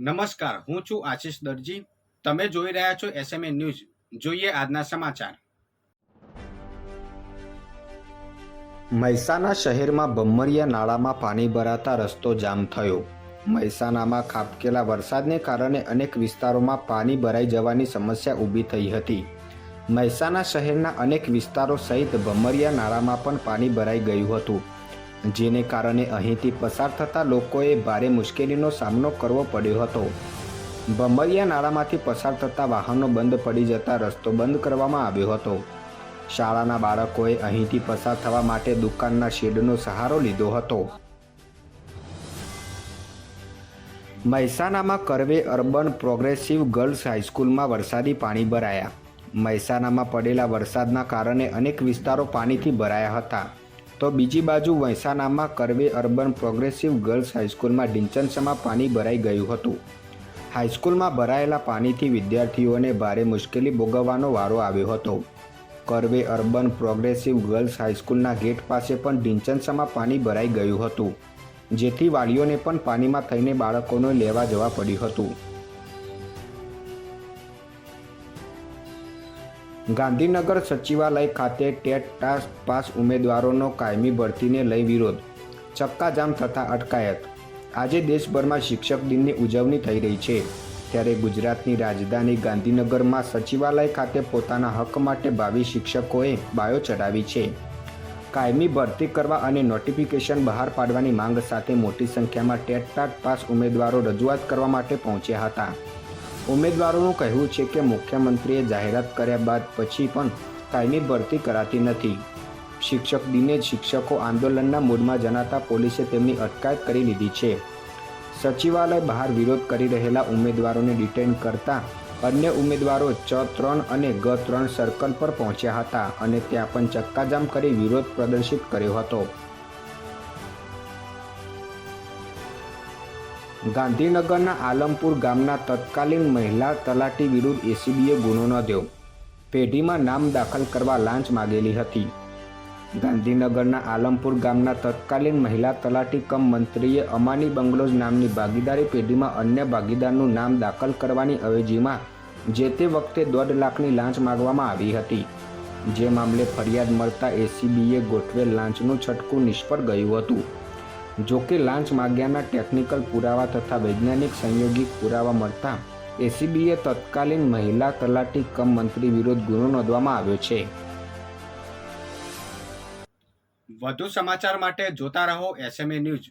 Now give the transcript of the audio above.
નમસ્કાર, હું છું આશિષ દરજી. તમે જોઈ રહ્યા છો એસએમએ ન્યૂઝ જોઈએ આજના સમાચાર. મહેસાણા શહેરમાં બમ્મરિયા નાળામાં પાણી ભરાતા રસ્તો જામ થયો. મહેસાણામાં ખાબકેલા વરસાદને કારણે અનેક વિસ્તારોમાં પાણી ભરાઈ જવાની સમસ્યા ઊભી થઈ હતી. મહેસાણા શહેરના અનેક વિસ્તારો સહિત ભમરિયા નાળામાં પણ પાણી ભરાઈ ગયું હતું. જેને કારણે અહીંથી પસાર થતા લોકોએ ભારે મુશ્કેલીનો સામનો કરવો પડ્યો હતો. ભમરિયા નાળામાંથી પસાર થતા વાહનો બંધ પડી જતા રસ્તો બંધ કરવામાં આવ્યો હતો. શાળાના બાળકોએ અહીંથી પસાર થવા માટે દુકાનના શેડનો સહારો લીધો હતો. મહેસાણામાં કરવે અર્બન પ્રોગ્રેસિવ ગર્લ્સ હાઈસ્કૂલમાં વરસાદી પાણી ભરાયા. મહેસાણામાં પડેલા વરસાદના કારણે અનેક વિસ્તારો પાણીથી ભરાયા હતા. તો બીજી બાજુ વૈસાનામાં કરવે અર્બન પ્રોગ્રેસિવ ગર્લ્સ હાઈસ્કૂલમાં ઢીંચણસમાં પાણી ભરાઈ ગયું હતું. હાઈસ્કૂલમાં ભરાયેલા પાણીથી વિદ્યાર્થીઓને ભારે મુશ્કેલી ભોગવવાનો વારો આવ્યો હતો. કરવે અર્બન પ્રોગ્રેસિવ ગર્લ્સ હાઈસ્કૂલના ગેટ પાસે પણ ઢીંચણસમાં પાણી ભરાઈ ગયું હતું, જેથી વાલીઓને પણ પાણીમાં થઈને બાળકોને લેવા જવા પડ્યું હતું. ગાંધીનગર સચિવાલય ખાતે ટેટ ટાસ્ક પાસ ઉમેદવારોનો કાયમી ભરતીને લઈ વિરોધ, ચક્કાજામ થતા અટકાયત. આજે દેશભરમાં શિક્ષક દિનની ઉજવણી થઈ રહી છે. ત્યારે ગુજરાતની રાજધાની ગાંધીનગરમાં સચિવાલય ખાતે પોતાના હક માટે ભાવિ શિક્ષકોએ બાયો ચડાવી છે. કાયમી ભરતી કરવા અને નોટિફિકેશન બહાર પાડવાની માંગ સાથે મોટી સંખ્યામાં ટેટ ટાટ પાસ ઉમેદવારો રજૂઆત કરવા માટે પહોંચ્યા હતા. ઉમેદવારોનું કહેવું છે કે મુખ્યમંત્રીએ જાહેરાત કર્યા બાદ પછી પણ કાયમી ભરતી કરાતી નથી. શિક્ષક દિને જ શિક્ષકો આંદોલનના મૂડમાં જણાતા પોલીસે તેમની અટકાયત કરી લીધી છે. સચિવાલય બહાર વિરોધ કરી રહેલા ઉમેદવારોને ડિટેન કરતા અન્ય ઉમેદવારો ચ ત્રણ અને ગ ત્રણ સર્કલ પર પહોંચ્યા હતા અને ત્યાં પણ ચક્કાજામ કરી વિરોધ પ્રદર્શિત કર્યો હતો. ગાંધીનગરના આલમપુર ગામના તત્કાલીન મહિલા તલાટી વિરુદ્ધ એસીબીએ ગુનો નોંધ્યો. પેઢીમાં નામ દાખલ કરવા લાંચ માગેલી હતી. ગાંધીનગરના આલમપુર ગામના તત્કાલીન મહિલા તલાટી કમ મંત્રીએ અમાની બંગલોઝ નામની ભાગીદારી પેઢીમાં અન્ય ભાગીદારનું નામ દાખલ કરવાની અવેજીમાં જે તે વખતે દોઢ લાખની લાંચ માગવામાં આવી હતી. જે મામલે ફરિયાદ મળતા એસીબીએ ગોઠવેલ લાંચનું છટકું નિષ્ફળ ગયું હતું. જોકે લાંચ માગ્યાના ટેકનિકલ પુરાવા તથા વૈજ્ઞાનિક સંયોગિક પુરાવા મળતા એસીબીએ તત્કાલીન મહિલા તલાટી કમ મંત્રી વિરુદ્ધ ગુનો નોંધવામાં આવ્યો છે. વધુ સમાચાર માટે જોતા રહો એસએમએ ન્યૂઝ